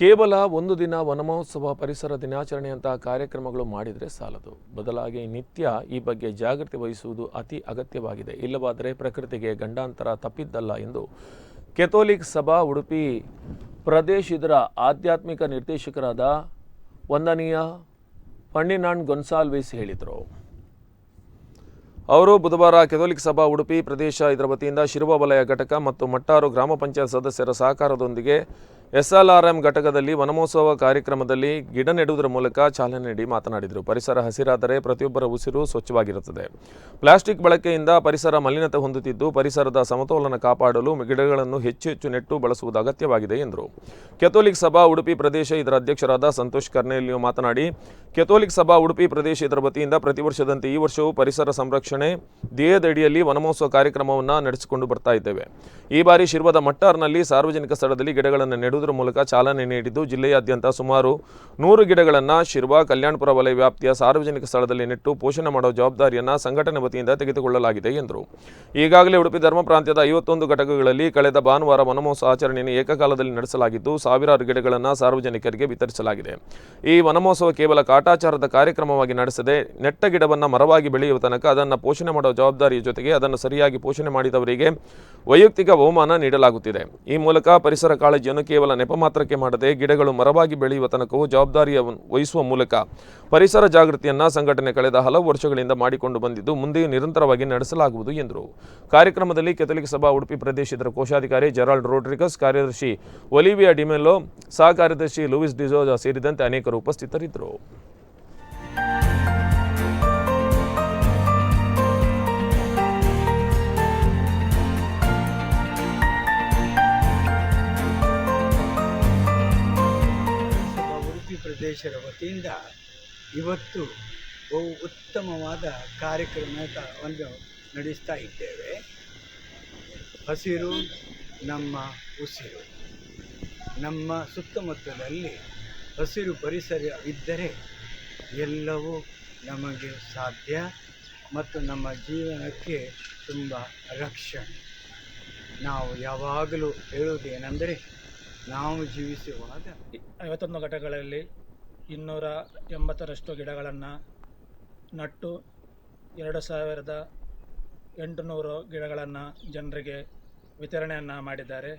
ಕೇವಲ ಒಂದು ದಿನ ವನಮಹೋತ್ಸವ ಪರಿಸರ ದಿನಾಚರಣೆಯಂತಹ ಕಾರ್ಯಕ್ರಮಗಳು ಮಾಡಿದರೆ ಸಾಲದು. ಬದಲಾಗಿ ನಿತ್ಯ ಈ ಬಗ್ಗೆ ಜಾಗೃತಿ ವಹಿಸುವುದು ಅತಿ ಅಗತ್ಯವಾಗಿದೆ. ಇಲ್ಲವಾದರೆ ಪ್ರಕೃತಿಗೆ ಗಂಡಾಂತರ ತಪ್ಪಿದ್ದಲ್ಲ ಎಂದು ಕೆಥೋಲಿಕ್ ಸಭಾ ಉಡುಪಿ ಪ್ರದೇಶ್ ಇದರ ಆಧ್ಯಾತ್ಮಿಕ ನಿರ್ದೇಶಕರಾದ ವಂದನೀಯ ಫರ್ಡಿನಾಂಡ್ ಗೊನ್ಸಾಲ್ವಿಸ್ ಹೇಳಿದರು. ಅವರು ಬುಧವಾರ ಕೆಥೋಲಿಕ್ ಸಭಾ ಉಡುಪಿ ಪ್ರದೇಶ ಇದರ ವತಿಯಿಂದ ಶಿರುವ ವಲಯ ಘಟಕ ಮತ್ತು ಮಟ್ಟಾರು ಗ್ರಾಮ ಪಂಚಾಯತ್ ಸದಸ್ಯರ ಸಹಕಾರದೊಂದಿಗೆ ಎಸ್ಎಲ್ಆರ್ಎಂ ಘಟಕದಲ್ಲಿ ವನಮಹೋತ್ಸವ ಕಾರ್ಯಕ್ರಮದಲ್ಲಿ ಗಿಡ ನೆಡುವುದರ ಮೂಲಕ ಚಾಲನೆ ನೀಡಿ ಮಾತನಾಡಿದರು. ಪರಿಸರ ಹಸಿರಾದರೆ ಪ್ರತಿಯೊಬ್ಬರ ಉಸಿರು ಸ್ವಚ್ಛವಾಗಿರುತ್ತದೆ. ಪ್ಲಾಸ್ಟಿಕ್ ಬಳಕೆಯಿಂದ ಪರಿಸರ ಮಲಿನತೆ ಹೊಂದುತ್ತಿದ್ದು, ಪರಿಸರದ ಸಮತೋಲನ ಕಾಪಾಡಲು ಗಿಡಗಳನ್ನು ಹೆಚ್ಚು ಹೆಚ್ಚು ನೆಟ್ಟು ಬಳಸುವುದು ಅಗತ್ಯವಾಗಿದೆ ಎಂದರು. ಕೆಥೋಲಿಕ್ ಸಭಾ ಉಡುಪಿ ಪ್ರದೇಶ ಇದರ ಅಧ್ಯಕ್ಷರಾದ ಸಂತೋಷ್ ಕರ್ನೇಲಿಯು ಮಾತನಾಡಿ, ಕೆಥೋಲಿಕ್ ಸಭಾ ಉಡುಪಿ ಪ್ರದೇಶ ಇದರ ವತಿಯಿಂದ ಪ್ರತಿ ವರ್ಷದಂತೆ ಈ ವರ್ಷವೂ ಪರಿಸರ ಸಂರಕ್ಷಣೆ ಧ್ಯೇಯದಡಿಯಲ್ಲಿ ವನಮಹೋತ್ಸವ ಕಾರ್ಯಕ್ರಮವನ್ನು ನಡೆಸಿಕೊಂಡು ಬರ್ತಾ ಇದ್ದೇವೆ. ಈ ಬಾರಿ ಶಿರ್ವದ ಮಟ್ಟಾರ್ನಲ್ಲಿ ಸಾರ್ವಜನಿಕ ಸ್ಥಳದಲ್ಲಿ ಗಿಡಗಳನ್ನು ನೆಡುವುದರ ಮೂಲಕ ಚಾಲನೆ ನೀಡಿದ್ದು, ಜಿಲ್ಲೆಯಾದ್ಯಂತ ಸುಮಾರು ನೂರು ಗಿಡಗಳನ್ನು ಶಿರ್ವಾ ಕಲ್ಯಾಣಪುರ ವಲಯ ವ್ಯಾಪ್ತಿಯ ಸಾರ್ವಜನಿಕ ಸ್ಥಳದಲ್ಲಿ ನೆಟ್ಟು ಪೋಷಣೆ ಮಾಡುವ ಜವಾಬ್ದಾರಿಯನ್ನು ಸಂಘಟನೆ ವತಿಯಿಂದ ತೆಗೆದುಕೊಳ್ಳಲಾಗಿದೆ ಎಂದರು. ಈಗಾಗಲೇ ಉಡುಪಿ ಧರ್ಮ ಪ್ರಾಂತ್ಯದ ಐವತ್ತೊಂದು ಘಟಕಗಳಲ್ಲಿ ಕಳೆದ ಭಾನುವಾರ ವನಮಹೋತ್ಸವ ಆಚರಣೆಯನ್ನು ಏಕಕಾಲದಲ್ಲಿ ನಡೆಸಲಾಗಿದ್ದು, ಸಾವಿರಾರು ಗಿಡಗಳನ್ನು ಸಾರ್ವಜನಿಕರಿಗೆ ವಿತರಿಸಲಾಗಿದೆ. ಈ ವನಮಹೋತ್ಸವ ಕೇವಲ ಕಾಟಾಚಾರದ ಕಾರ್ಯಕ್ರಮವಾಗಿ ನಡೆಸದೆ, ನೆಟ್ಟ ಗಿಡವನ್ನು ಮರವಾಗಿ ಬೆಳೆಯುವ ತನಕ ಅದನ್ನು ಪೋಷಣೆ ಮಾಡುವ ಜವಾಬ್ದಾರಿಯ ಜೊತೆಗೆ ಅದನ್ನು ಸರಿಯಾಗಿ ಪೋಷಣೆ ಮಾಡಿದವರಿಗೆ ವೈಯಕ್ತಿಕ ಬಹುಮಾನ ನೀಡಲಾಗುತ್ತಿದೆ. ಈ ಮೂಲಕ ಪರಿಸರ ಕಾಳಜಿಯನ್ನು ಕೇವಲ ನೆಪ ಮಾತ್ರಕ್ಕೆ ಮಾಡದೆ ಗಿಡಗಳು ಮರವಾಗಿ ಬೆಳೆಯುವ ತನಕವೂ ಜವಾಬ್ದಾರಿಯ ವಹಿಸುವ ಮೂಲಕ ಪರಿಸರ ಜಾಗೃತಿಯನ್ನು ಸಂಘಟನೆ ಕಳೆದ ಹಲವು ವರ್ಷಗಳಿಂದ ಮಾಡಿಕೊಂಡು ಬಂದಿದ್ದು ಮುಂದೆಯೂ ನಿರಂತರವಾಗಿ ನಡೆಸಲಾಗುವುದು ಎಂದರು. ಕಾರ್ಯಕ್ರಮದಲ್ಲಿ ಕೆಥಲಿಕ್ ಸಭಾ ಉಡುಪಿ ಪ್ರದೇಶದ ಕೋಶಾಧಿಕಾರಿ ಜೆರಾಲ್ಡ್ ರೋಡ್ರಿಗಸ್, ಕಾರ್ಯದರ್ಶಿ ಒಲಿವಿಯಾ ಡಿಮೆಲ್ಲೋ, ಸಹ ಕಾರ್ಯದರ್ಶಿ ಲೂಯಿಸ್ ಡಿಸೋಜಾ ಸೇರಿದಂತೆ ಅನೇಕರು ಉಪಸ್ಥಿತರಿದ್ದರು. ಉಡುಪಿ ವತಿಯಿಂದ ಇವತ್ತು ಬಹು ಉತ್ತಮವಾದ ಕಾರ್ಯಕ್ರಮವನ್ನು ನಡೆಸ್ತಾ ಇದ್ದೇವೆ. ಹಸಿರು, ನಮ್ಮ ಉಸಿರು. ನಮ್ಮ ಸುತ್ತಮುತ್ತಲಲ್ಲಿ ಹಸಿರು ಪರಿಸರ ಇದ್ದರೆ ಎಲ್ಲವೂ ನಮಗೆ ಸಾಧ್ಯ ಮತ್ತು ನಮ್ಮ ಜೀವನಕ್ಕೆ ತುಂಬ ರಕ್ಷಣೆ. ನಾವು ಯಾವಾಗಲೂ ಹೇಳುವುದೇನೆಂದರೆ ನಾವು ಜೀವಿಸುವಾಗ ಐವತ್ತೊಂದು ಘಟಕಗಳಲ್ಲಿ ಇನ್ನೂರ ಎಂಬತ್ತರಷ್ಟು ಗಿಡಗಳನ್ನು ನಟ್ಟು ಎರಡು ಸಾವಿರದ ಎಂಟುನೂರು ಗಿಡಗಳನ್ನು ಜನರಿಗೆ ವಿತರಣೆಯನ್ನು ಮಾಡಿದ್ದಾರೆ.